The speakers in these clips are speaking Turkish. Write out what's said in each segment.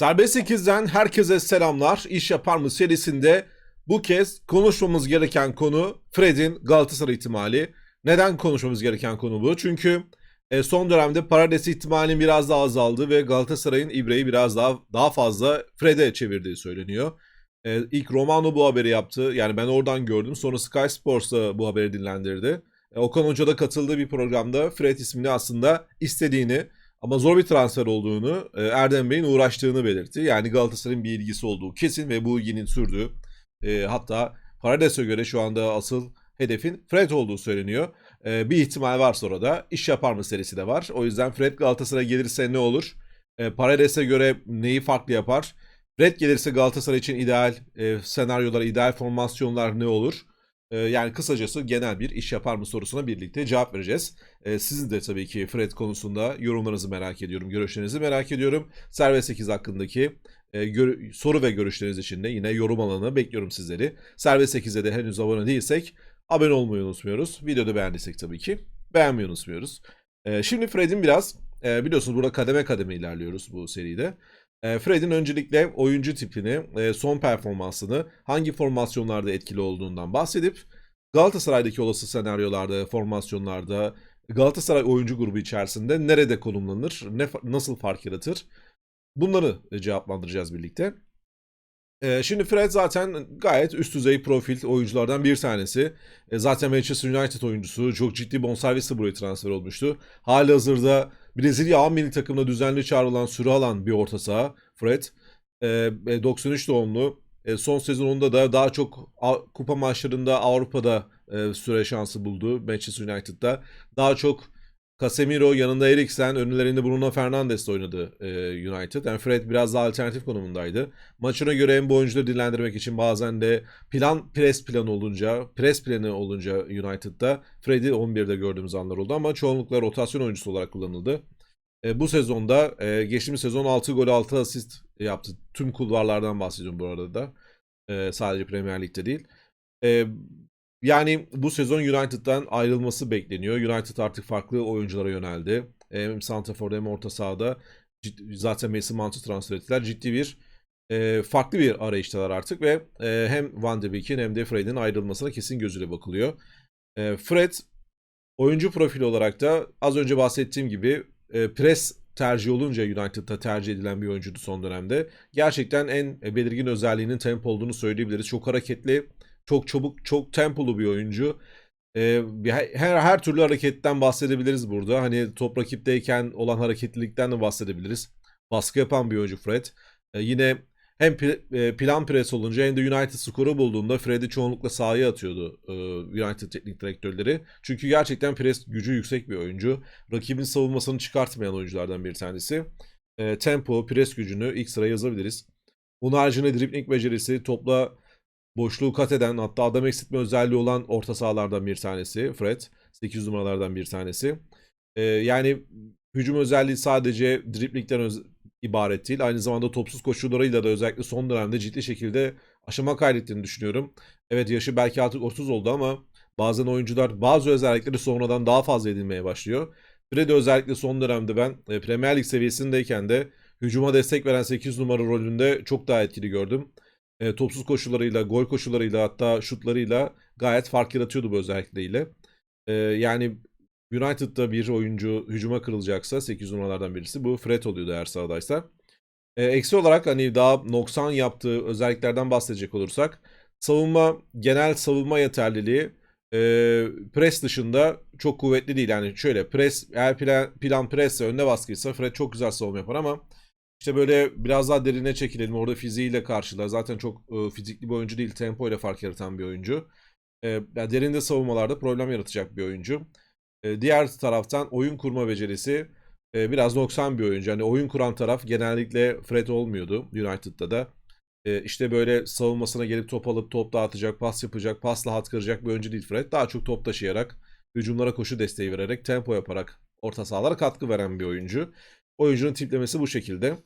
Serbest 8'den herkese selamlar. İş yapar mı serisinde bu kez konuşmamız gereken konu Fred'in Galatasaray ihtimali. Neden konuşmamız gereken konu bu? Çünkü e, son dönemde Paredes ihtimalinin biraz daha azaldı ve Galatasaray'ın İbre'yi biraz daha daha fazla Fred'e çevirdiği söyleniyor. E, ilk Romano bu haberi yaptı. Yani ben oradan gördüm. Sonra Sky Sports da bu haberi dinlendirdi. E, Okan Hoca da katıldığı bir programda Fred ismini aslında istediğini ama zor bir transfer olduğunu, e, Erdem Bey'in uğraştığını belirtti. Yani Galatasaray'ın bir ilgisi olduğu kesin ve bu ilginin sürdüğü. E, hatta Parades'e göre şu anda asıl hedefin Fred olduğu söyleniyor. E, bir ihtimal var sonra da iş yapar mı serisi de var. O yüzden Fred Galatasaray'a gelirse ne olur? Parades'e göre neyi farklı yapar? Fred gelirse Galatasaray için ideal senaryolar, ideal formasyonlar ne olur? E, yani kısacası genel bir iş yapar mı sorusuna birlikte cevap vereceğiz. E, sizin de tabii ki Fred konusunda yorumlarınızı merak ediyorum, görüşlerinizi merak ediyorum. Servet 8 hakkındaki e, soru ve görüşleriniz için de yine yorum alanına bekliyorum sizleri. Servet 8'e de henüz abone değilsek abone olmayı unutmuyoruz. Videoda beğendiysek tabii ki beğenmeyi unutmuyoruz. E, şimdi Fred'in biraz e, biliyorsunuz burada kademe kademe ilerliyoruz bu seride. E, Fred'in öncelikle oyuncu tipini, e, son performansını, hangi formasyonlarda etkili olduğundan bahsedip Galatasaray'daki olası senaryolarda, formasyonlarda, Galatasaray oyuncu grubu içerisinde nerede konumlanır, ne nasıl fark yaratır? Bunları cevaplandıracağız birlikte. Ee, şimdi Fred zaten gayet üst düzey profil oyunculardan bir tanesi. E, zaten Manchester United oyuncusu. Çok ciddi bonservisle buraya transfer olmuştu. Hali hazırda Brezilya A milli takımına düzenli çağrılan, süre alan bir orta saha Fred. E, e, 93 doğumlu. E, son sezonunda da daha çok kupa maçlarında Avrupa'da e, süre şansı buldu Manchester United'da. Daha çok Casemiro yanında Eriksen, önlerinde Bruno Fernandes oynadı e, United. Yani Fred biraz daha alternatif konumundaydı. Maçına göre hem bu oyuncuları dinlendirmek için bazen de plan pres planı olunca, pres planı olunca United'da Fred'i 11'de gördüğümüz anlar oldu ama çoğunlukla rotasyon oyuncusu olarak kullanıldı. E, bu sezonda e, geçtiğimiz sezon 6 gol 6 asist yaptı. Tüm kulvarlardan bahsediyorum bu arada da. E, sadece Premier Lig'de değil. E, yani bu sezon United'dan ayrılması bekleniyor. United artık farklı oyunculara yöneldi. Hem Santrafor'da hem orta sahada ciddi- zaten Mason Mount'u transfer ettiler. Ciddi bir e, farklı bir arayıştalar artık ve e, hem Van de Beek'in hem de Fred'in ayrılmasına kesin gözüyle bakılıyor. E, Fred oyuncu profili olarak da az önce bahsettiğim gibi pres tercih olunca United'da tercih edilen bir oyuncuydu son dönemde. Gerçekten en belirgin özelliğinin tempo olduğunu söyleyebiliriz. Çok hareketli, çok çabuk, çok tempolu bir oyuncu. E, bir- her her türlü hareketten bahsedebiliriz burada. Hani top rakipteyken olan hareketlilikten de bahsedebiliriz. Baskı yapan bir oyuncu Fred. E, yine hem e, plan pres olunca hem de United skoru bulduğunda Fred'i çoğunlukla sahaya atıyordu e, United teknik direktörleri. Çünkü gerçekten pres gücü yüksek bir oyuncu. Rakibin savunmasını çıkartmayan oyunculardan bir tanesi. E, tempo, pres gücünü ilk sıraya yazabiliriz. Bunun haricinde dribbling becerisi, topla boşluğu kat eden hatta adam eksiltme özelliği olan orta sahalardan bir tanesi Fred. 8 numaralardan bir tanesi. E, yani hücum özelliği sadece driblingden öz- ibaret değil. Aynı zamanda topsuz koşularıyla da özellikle son dönemde ciddi şekilde aşama kaydettiğini düşünüyorum. Evet yaşı belki artık 30 oldu ama bazen oyuncular bazı özellikleri sonradan daha fazla edinmeye başlıyor. Fred'i özellikle son dönemde ben e, Premier Lig seviyesindeyken de hücuma destek veren 8 numara rolünde çok daha etkili gördüm. E, topsuz koşularıyla, gol koşularıyla hatta şutlarıyla gayet fark yaratıyordu bu özellikleriyle. E, yani United'da bir oyuncu hücuma kırılacaksa 8 numaralardan birisi bu Fred oluyordu eğer sahadaysa. E, eksi olarak hani daha noksan yaptığı özelliklerden bahsedecek olursak savunma genel savunma yeterliliği e, pres dışında çok kuvvetli değil. Yani şöyle pres eğer plan, plan presse önüne baskıysa Fred çok güzel savunma yapar ama işte böyle biraz daha derine çekilelim. Orada fiziğiyle karşılar. Zaten çok e, fizikli bir oyuncu değil. Tempo ile fark yaratan bir oyuncu. E, yani derinde savunmalarda problem yaratacak bir oyuncu. E, diğer taraftan oyun kurma becerisi e, biraz noksan bir oyuncu. Hani oyun kuran taraf genellikle Fred olmuyordu United'da da. E, işte böyle savunmasına gelip top alıp top dağıtacak, pas yapacak, pasla hat kıracak bir oyuncu değil Fred. Daha çok top taşıyarak, hücumlara koşu desteği vererek, tempo yaparak orta sahalara katkı veren bir oyuncu. Oyuncunun tiplemesi bu şekilde.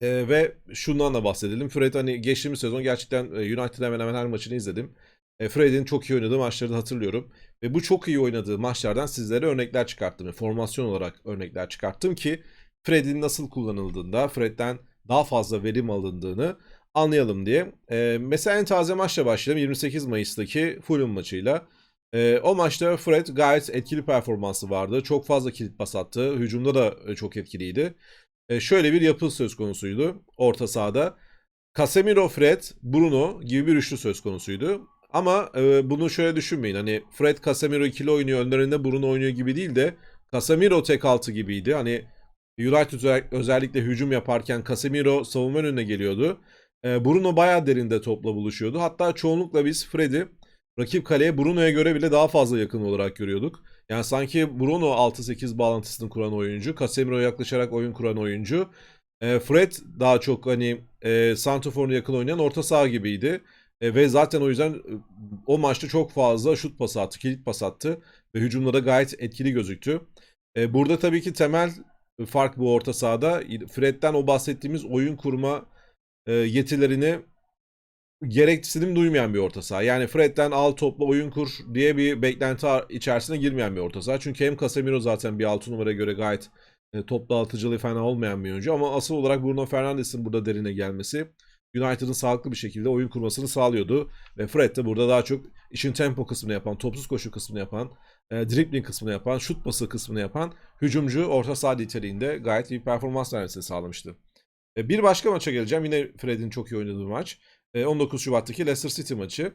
E, ve şundan da bahsedelim. Fred hani geçtiğimiz sezon gerçekten e, United'ın hemen hemen her maçını izledim. E, Fred'in çok iyi oynadığı maçları da hatırlıyorum. Ve bu çok iyi oynadığı maçlardan sizlere örnekler çıkarttım. Formasyon olarak örnekler çıkarttım ki Fred'in nasıl kullanıldığında, Fred'den daha fazla verim alındığını anlayalım diye. E, mesela en taze maçla başlayalım 28 Mayıs'taki Fulham maçıyla. E, o maçta Fred gayet etkili performansı vardı. Çok fazla kilit pas attı. Hücumda da e, çok etkiliydi. E, şöyle bir yapı söz konusuydu orta sahada. Casemiro, Fred, Bruno gibi bir üçlü söz konusuydu. Ama e, bunu şöyle düşünmeyin. Hani Fred, Casemiro ikili oynuyor, önlerinde Bruno oynuyor gibi değil de Casemiro tek altı gibiydi. Hani United özel- özellikle hücum yaparken Casemiro savunma önüne geliyordu. E, Bruno bayağı derinde topla buluşuyordu. Hatta çoğunlukla biz Fred'i rakip kaleye Bruno'ya göre bile daha fazla yakın olarak görüyorduk. Yani sanki Bruno 6-8 bağlantısını kuran oyuncu, Casemiro yaklaşarak oyun kuran oyuncu. E, Fred daha çok hani e, Santrafor'un yakın oynayan orta saha gibiydi. E, ve zaten o yüzden e, o maçta çok fazla şut pası attı, kilit pas attı ve hücumda gayet etkili gözüktü. E, burada tabii ki temel fark bu orta sahada. Fred'den o bahsettiğimiz oyun kurma e, yetilerini gereksinim duymayan bir orta saha. Yani Fred'den al topla oyun kur diye bir beklenti içerisine girmeyen bir orta saha. Çünkü hem Casemiro zaten bir 6 numaraya göre gayet e, top dağıtıcılığı fena olmayan bir oyuncu. Ama asıl olarak Bruno Fernandes'in burada derine gelmesi United'ın sağlıklı bir şekilde oyun kurmasını sağlıyordu. Ve Fred de burada daha çok işin tempo kısmını yapan, topsuz koşu kısmını yapan, e, dribbling kısmını yapan, şut pası kısmını yapan hücumcu orta saha niteliğinde gayet iyi performans vermesini sağlamıştı. E, bir başka maça geleceğim. Yine Fred'in çok iyi oynadığı maç. E, 19 Şubat'taki Leicester City maçı.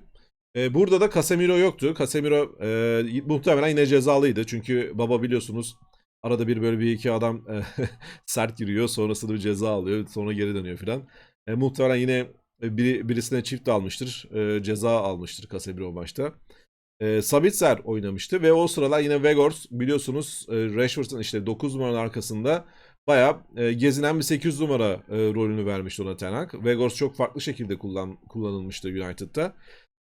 E, burada da Casemiro yoktu. Casemiro e, muhtemelen yine cezalıydı. Çünkü baba biliyorsunuz arada bir böyle bir iki adam e, sert giriyor. Sonrasında bir ceza alıyor. Sonra geri dönüyor filan. E, muhtemelen yine biri, birisine çift almıştır. E, ceza almıştır Casemiro maçta. E, Sabitzer oynamıştı ve o sıralar yine Weghorst biliyorsunuz e, Rashford'un işte 9 numaranın arkasında bayağı e, gezinen bir 8 numara e, rolünü vermişti ona Ten Hag. Weghorst çok farklı şekilde kullan, kullanılmıştı United'da.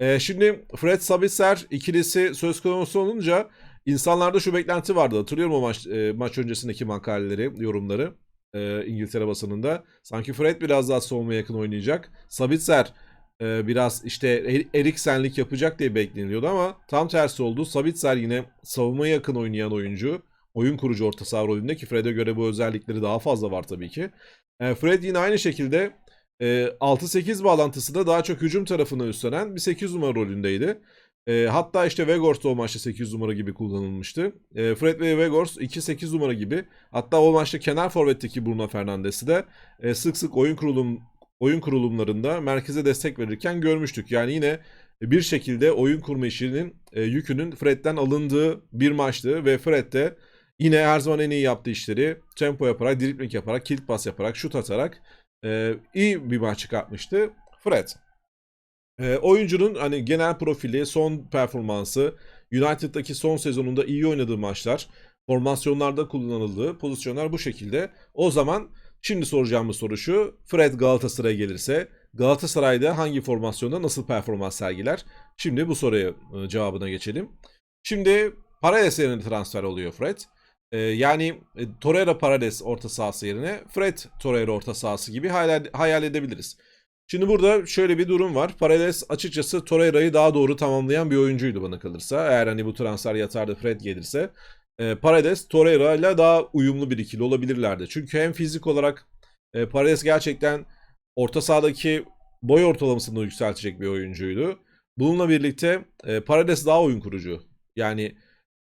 E, şimdi Fred Sabitzer ikilisi söz konusu olunca insanlarda şu beklenti vardı. Hatırlıyorum o maç, e, maç öncesindeki makaleleri, yorumları e, İngiltere basınında. Sanki Fred biraz daha savunmaya yakın oynayacak. Sabitzer e, biraz işte Er- Eriksenlik yapacak diye bekleniyordu ama tam tersi oldu. Sabitzer yine savunmaya yakın oynayan oyuncu. Oyun kurucu orta saha rolünde ki Fred'e göre bu özellikleri daha fazla var tabii ki. E, Fred yine aynı şekilde e, 6-8 bağlantısı da daha çok hücum tarafına üstlenen bir 8 numara rolündeydi. E, hatta işte Weghorst o maçta 8 numara gibi kullanılmıştı. E, Fred ve Weghorst 2-8 numara gibi. Hatta o maçta kenar forvetteki Bruno Fernandes'i de e, sık sık oyun kurulum oyun kurulumlarında merkeze destek verirken görmüştük. Yani yine bir şekilde oyun kurma işinin e, yükünün Fred'den alındığı bir maçtı ve Fred de yine her zaman en iyi yaptığı işleri tempo yaparak, dribbling yaparak, kilit pas yaparak, şut atarak e, iyi bir maç çıkartmıştı Fred. E, oyuncunun hani genel profili, son performansı, United'daki son sezonunda iyi oynadığı maçlar, formasyonlarda kullanıldığı pozisyonlar bu şekilde. O zaman şimdi soracağımız soru şu. Fred Galatasaray'a gelirse Galatasaray'da hangi formasyonda nasıl performans sergiler? Şimdi bu soruya e, cevabına geçelim. Şimdi Paredes yerine transfer oluyor Fred. E, yani e, Torreira Paredes orta sahası yerine Fred Torreira orta sahası gibi hayal, hayal edebiliriz. Şimdi burada şöyle bir durum var. Paredes açıkçası Torreira'yı daha doğru tamamlayan bir oyuncuydu bana kalırsa. Eğer hani bu transfer yatarda Fred gelirse. E, Paredes Torreira ile daha uyumlu bir ikili olabilirlerdi. Çünkü hem fizik olarak e, Paredes gerçekten orta sahadaki boy ortalamasını yükseltecek bir oyuncuydu. Bununla birlikte e, Paredes daha oyun kurucu. Yani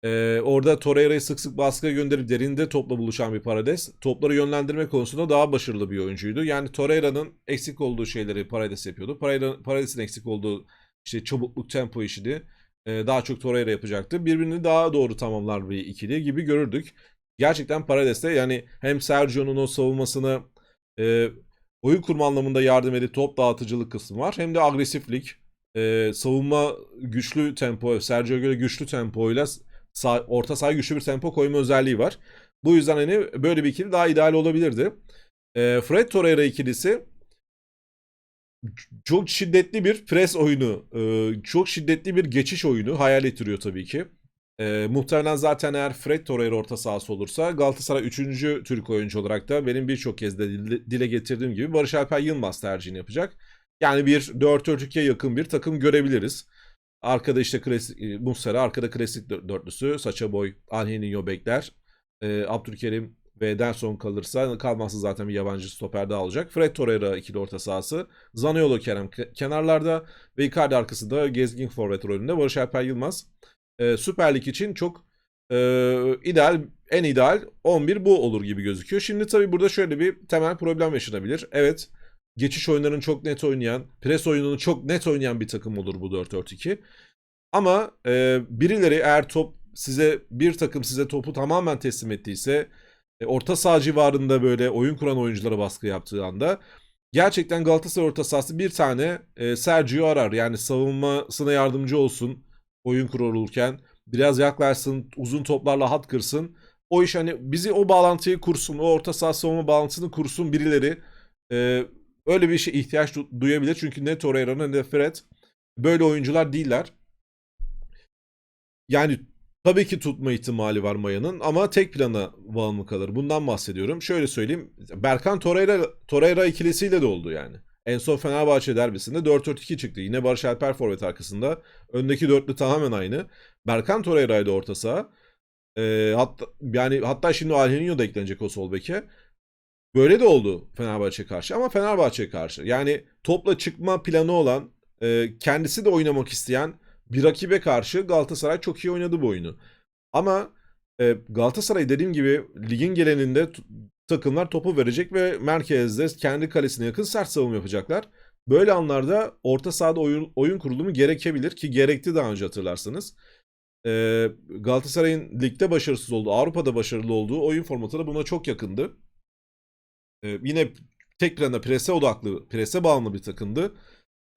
e, orada Torreira'yı sık sık baskıya gönderip derinde topla buluşan bir Paredes. Topları yönlendirme konusunda daha başarılı bir oyuncuydu. Yani Torreira'nın eksik olduğu şeyleri Paredes yapıyordu. Paredes- Paredes'in eksik olduğu işte çabukluk tempo işini e, daha çok Torreira yapacaktı. Birbirini daha doğru tamamlar bir ikili gibi görürdük. Gerçekten Paredes'te yani hem Sergio'nun o savunmasını e, oyun kurma anlamında yardım edip top dağıtıcılık kısmı var. Hem de agresiflik, e, savunma güçlü tempo, Sergio'ya göre güçlü tempoyla sağ, orta sahaya güçlü bir tempo koyma özelliği var. Bu yüzden hani böyle bir ikili daha ideal olabilirdi. E, Fred Torreira ikilisi çok şiddetli bir pres oyunu, e, çok şiddetli bir geçiş oyunu hayal ettiriyor tabii ki. E, muhtemelen zaten eğer Fred Torreira orta sahası olursa Galatasaray 3. Türk oyuncu olarak da benim birçok kez de dile, getirdiğim gibi Barış Alper Yılmaz tercihini yapacak. Yani bir 4-4-2'ye yakın bir takım görebiliriz. Arkada işte klasik, e, Muslera, arkada klasik dör- dörtlüsü, Saça Boy, Angelinho bekler. E, Abdülkerim ve Ederson kalırsa kalmazsa zaten bir yabancı stoper daha olacak. Fred Torreira ikili orta sahası. Zaniolo Kerem ke- kenarlarda ve Icardi arkasında gezgin forvet rolünde Barış Alper Yılmaz. Ee, Süper Lig için çok e, ideal en ideal 11 bu olur gibi gözüküyor. Şimdi tabii burada şöyle bir temel problem yaşanabilir. Evet geçiş oyunlarını çok net oynayan, pres oyununu çok net oynayan bir takım olur bu 4-4-2. Ama e, birileri eğer top size bir takım size topu tamamen teslim ettiyse e, orta saha civarında böyle oyun kuran oyunculara baskı yaptığı anda gerçekten Galatasaray orta sahası bir tane e, Sergio arar. Yani savunmasına yardımcı olsun oyun kurulurken biraz yaklaşsın uzun toplarla hat kırsın. O iş hani bizi o bağlantıyı kursun o orta saha savunma bağlantısını kursun birileri. E, öyle bir şey ihtiyaç du- duyabilir. Çünkü ne Torreira ne de Fred böyle oyuncular değiller. Yani tabii ki tutma ihtimali var Maya'nın ama tek plana bağımlı kalır. Bundan bahsediyorum. Şöyle söyleyeyim. Berkan Torreira, Torreira ikilisiyle de oldu yani. En son Fenerbahçe derbisinde 4-4-2 çıktı. Yine Barış Alper forvet arkasında. Öndeki dörtlü tamamen aynı. Berkan Torreira'ydı orta saha. Ee, hatta, yani hatta şimdi Alhenio da eklenecek o sol beke. Böyle de oldu Fenerbahçe karşı ama Fenerbahçe karşı. Yani topla çıkma planı olan, e, kendisi de oynamak isteyen bir rakibe karşı Galatasaray çok iyi oynadı bu oyunu. Ama e, Galatasaray dediğim gibi ligin geleninde takımlar topu verecek ve merkezde kendi kalesine yakın sert savunma yapacaklar. Böyle anlarda orta sahada oyun, oyun kurulumu gerekebilir ki gerekti daha önce hatırlarsınız. E, Galatasaray'ın ligde başarısız olduğu, Avrupa'da başarılı olduğu oyun formatı da buna çok yakındı. E, yine tek planda prese odaklı, prese bağımlı bir takımdı.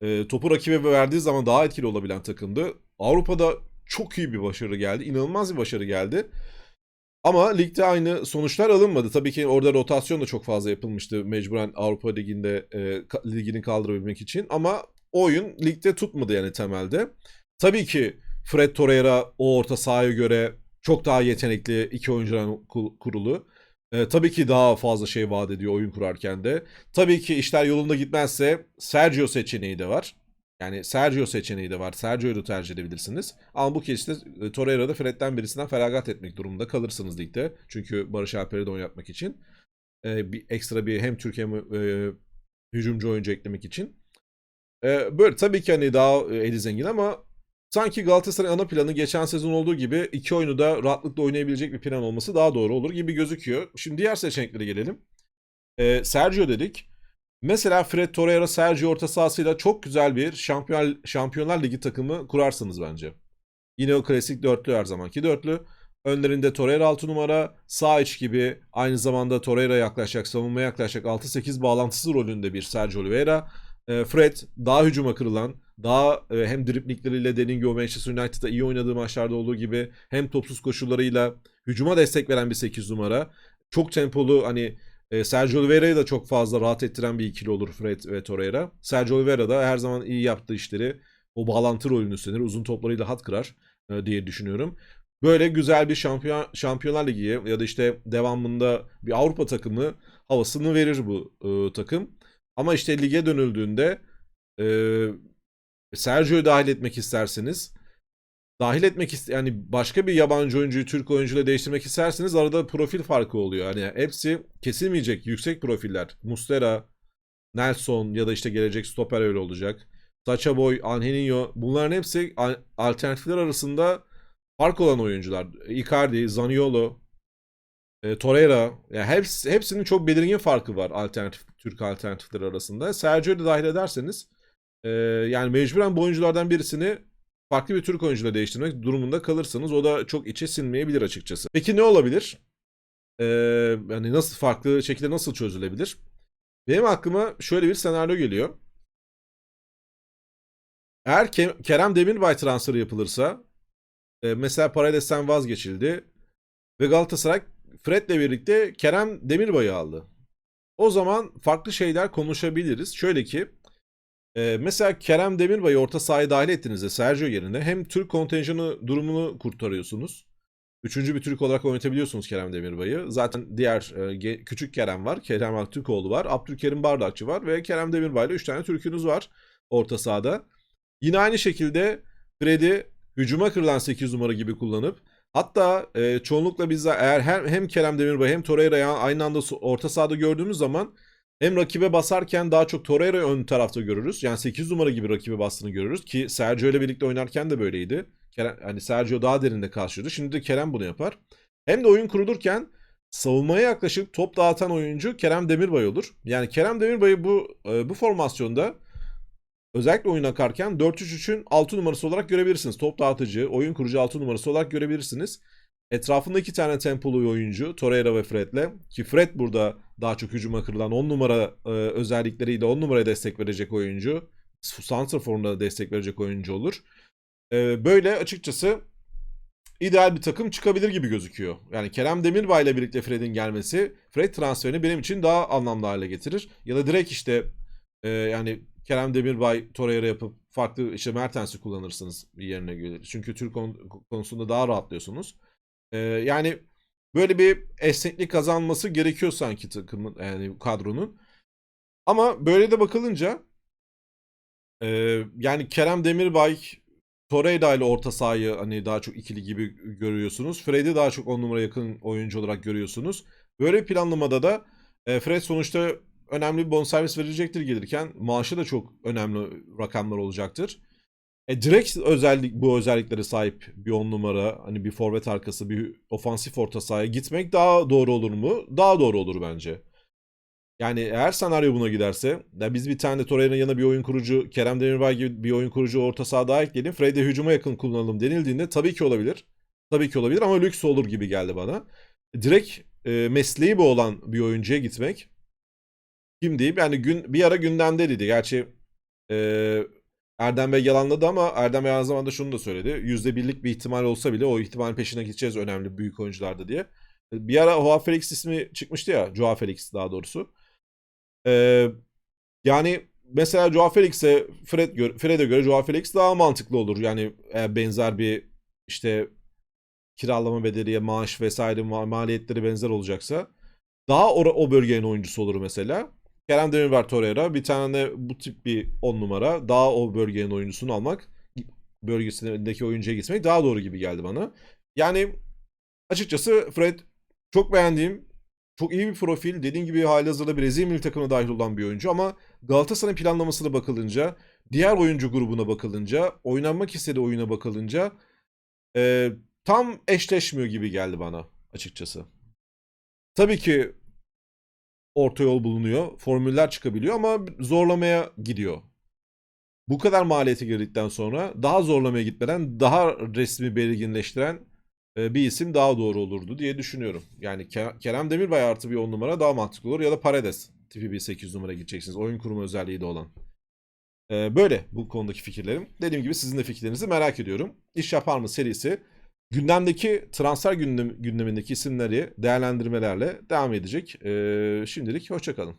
E, topu rakibe verdiği zaman daha etkili olabilen takımdı. Avrupa'da çok iyi bir başarı geldi. İnanılmaz bir başarı geldi. Ama ligde aynı sonuçlar alınmadı. Tabii ki orada rotasyon da çok fazla yapılmıştı mecburen Avrupa Ligi'nde e, ligini kaldırabilmek için. Ama oyun ligde tutmadı yani temelde. Tabii ki Fred Torreira o orta sahaya göre çok daha yetenekli iki oyuncudan ku- kurulu. E, tabii ki daha fazla şey vaat ediyor oyun kurarken de. Tabii ki işler yolunda gitmezse Sergio seçeneği de var. Yani Sergio seçeneği de var. Sergio'yu da tercih edebilirsiniz. Ama bu kez de e, Torreira'da Fred'den birisinden feragat etmek durumunda kalırsınız ligde. Çünkü Barış Alper'i de oynatmak için. E, bir ekstra bir hem Türk hem e, hücumcu oyuncu eklemek için. E, böyle tabii ki hani daha e, eli zengin ama sanki Galatasaray ana planı geçen sezon olduğu gibi iki oyunu da rahatlıkla oynayabilecek bir plan olması daha doğru olur gibi gözüküyor. Şimdi diğer seçeneklere gelelim. E, Sergio dedik. Mesela Fred Torreira Sergio orta sahasıyla çok güzel bir şampiyon, Şampiyonlar Ligi takımı kurarsınız bence. Yine o klasik dörtlü her zamanki dörtlü. Önlerinde Torreira 6 numara, sağ iç gibi aynı zamanda Torreira yaklaşacak, savunmaya yaklaşacak 6-8 bağlantısı rolünde bir Sergio Oliveira. E, Fred daha hücuma kırılan, daha e, hem driplikleriyle dediğim gibi Manchester United'da iyi oynadığı maçlarda olduğu gibi hem topsuz koşullarıyla hücuma destek veren bir 8 numara. Çok tempolu hani e, Sergio Oliveira'yı da çok fazla rahat ettiren bir ikili olur Fred ve Torreira. Sergio Oliveira da her zaman iyi yaptığı işleri o bağlantı rolünü üstlenir. Uzun toplarıyla hat kırar e, diye düşünüyorum. Böyle güzel bir şampiyon Şampiyonlar Ligi ya da işte devamında bir Avrupa takımı havasını verir bu e, takım. Ama işte lige dönüldüğünde e, Sergio'yu dahil etmek isterseniz dahil etmek iste yani başka bir yabancı oyuncuyu Türk oyuncuyla değiştirmek isterseniz arada profil farkı oluyor. Hani hepsi kesilmeyecek yüksek profiller. Mustera, Nelson ya da işte gelecek stoper öyle olacak. Sacha Boy, Angelinho bunların hepsi al- alternatifler arasında fark olan oyuncular. Icardi, Zaniolo, e, Torreira yani hepsi, hepsinin çok belirgin farkı var alternatif Türk alternatifleri arasında. Sergio'yu da dahil ederseniz e, yani mecburen bu oyunculardan birisini farklı bir Türk oyuncuyla değiştirmek durumunda kalırsanız o da çok içe sinmeyebilir açıkçası. Peki ne olabilir? Ee, yani nasıl farklı şekilde nasıl çözülebilir? Benim aklıma şöyle bir senaryo geliyor. Eğer Ke- Kerem Demirbay transferi yapılırsa e, mesela Parades'ten vazgeçildi ve Galatasaray Fred'le birlikte Kerem Demirbay'ı aldı. O zaman farklı şeyler konuşabiliriz. Şöyle ki ee, mesela Kerem Demirbay'ı orta sahaya dahil ettiğinizde Sergio yerine hem Türk kontenjanı durumunu kurtarıyorsunuz. Üçüncü bir Türk olarak oynatabiliyorsunuz Kerem Demirbay'ı. Zaten diğer e, küçük Kerem var. Kerem Aktürkoğlu var. Abdülkerim Bardakçı var. Ve Kerem Demirbay'la 3 tane Türk'ünüz var orta sahada. Yine aynı şekilde Fred'i hücuma kırılan 8 numara gibi kullanıp Hatta e, çoğunlukla biz eğer hem, hem Kerem Demirbay hem Torreira'yı aynı anda orta sahada gördüğümüz zaman hem rakibe basarken daha çok Torreira'yı ön tarafta görürüz. Yani 8 numara gibi rakibe bastığını görürüz ki Sergio ile birlikte oynarken de böyleydi. Kerem, hani Sergio daha derinde karşılıyordu. Şimdi de Kerem bunu yapar. Hem de oyun kurulurken savunmaya yaklaşık top dağıtan oyuncu Kerem Demirbay olur. Yani Kerem Demirbay'ı bu e, bu formasyonda özellikle oyun akarken 4-3-3'ün 6 numarası olarak görebilirsiniz. Top dağıtıcı, oyun kurucu 6 numarası olarak görebilirsiniz. Etrafında iki tane tempolu oyuncu Torreira ve Fred'le ki Fred burada daha çok hücuma kırılan 10 numara e, özellikleriyle 10 numaraya destek verecek oyuncu. Santrafor'una destek verecek oyuncu olur. E, böyle açıkçası ideal bir takım çıkabilir gibi gözüküyor. Yani Kerem Demirbay ile birlikte Fred'in gelmesi Fred transferini benim için daha anlamlı hale getirir. Ya da direkt işte e, yani Kerem Demirbay Torreira yapıp farklı işte Mertens'i kullanırsınız yerine göre. Çünkü Türk kon- konusunda daha rahatlıyorsunuz. E, yani böyle bir esneklik kazanması gerekiyor sanki takımın yani kadronun. Ama böyle de bakılınca e, yani Kerem Demirbay Torreira ile orta sahayı hani daha çok ikili gibi görüyorsunuz. Fred'i daha çok 10 numara yakın oyuncu olarak görüyorsunuz. Böyle planlamada da e, Fred sonuçta önemli bir bonservis verecektir gelirken. Maaşı da çok önemli rakamlar olacaktır. E, direkt özellik bu özelliklere sahip bir 10 numara hani bir forvet arkası bir ofansif orta sahaya gitmek daha doğru olur mu? Daha doğru olur bence. Yani eğer senaryo buna giderse ya biz bir tane Torreira'nın yanına bir oyun kurucu Kerem Demirbay gibi bir oyun kurucu orta saha daha ekleyelim. Fred'i hücuma yakın kullanalım denildiğinde tabii ki olabilir. Tabii ki olabilir ama lüks olur gibi geldi bana. Direkt e, mesleği bu olan bir oyuncuya gitmek kim diyeyim yani gün bir ara gündemdeydi. Gerçi e, Erdem Bey yalanladı ama Erdem Bey aynı zamanda şunu da söyledi. %1'lik bir ihtimal olsa bile o ihtimalin peşine gideceğiz önemli büyük oyuncularda diye. Bir ara Joao Felix ismi çıkmıştı ya. Joao Felix daha doğrusu. Ee, yani mesela Joao Felix'e Fred gö- Fred'e göre Joao Felix daha mantıklı olur. Yani benzer bir işte kiralama bedeli, maaş vesaire ma- maliyetleri benzer olacaksa daha o, o bölgenin oyuncusu olur mesela. Kerem Demirbay Torreira bir tane bu tip bir 10 numara daha o bölgenin oyuncusunu almak bölgesindeki oyuncuya gitmek daha doğru gibi geldi bana. Yani açıkçası Fred çok beğendiğim çok iyi bir profil. Dediğim gibi halihazırda Brezilya milli takımına dahil olan bir oyuncu ama Galatasaray'ın planlamasına bakılınca, diğer oyuncu grubuna bakılınca, oynanmak istediği oyuna bakılınca e, tam eşleşmiyor gibi geldi bana açıkçası. Tabii ki orta yol bulunuyor, formüller çıkabiliyor ama zorlamaya gidiyor. Bu kadar maliyeti girdikten sonra daha zorlamaya gitmeden daha resmi belirginleştiren e, bir isim daha doğru olurdu diye düşünüyorum. Yani Ke- Kerem Demirbay artı bir 10 numara daha mantıklı olur ya da Paredes tipi bir 8 numara gideceksiniz. Oyun kurumu özelliği de olan. E, Böyle bu konudaki fikirlerim. Dediğim gibi sizin de fikirlerinizi merak ediyorum. İş Yapar mı serisi gündemdeki transfer gündem, gündemindeki isimleri değerlendirmelerle devam edecek. E, Şimdilik hoşçakalın.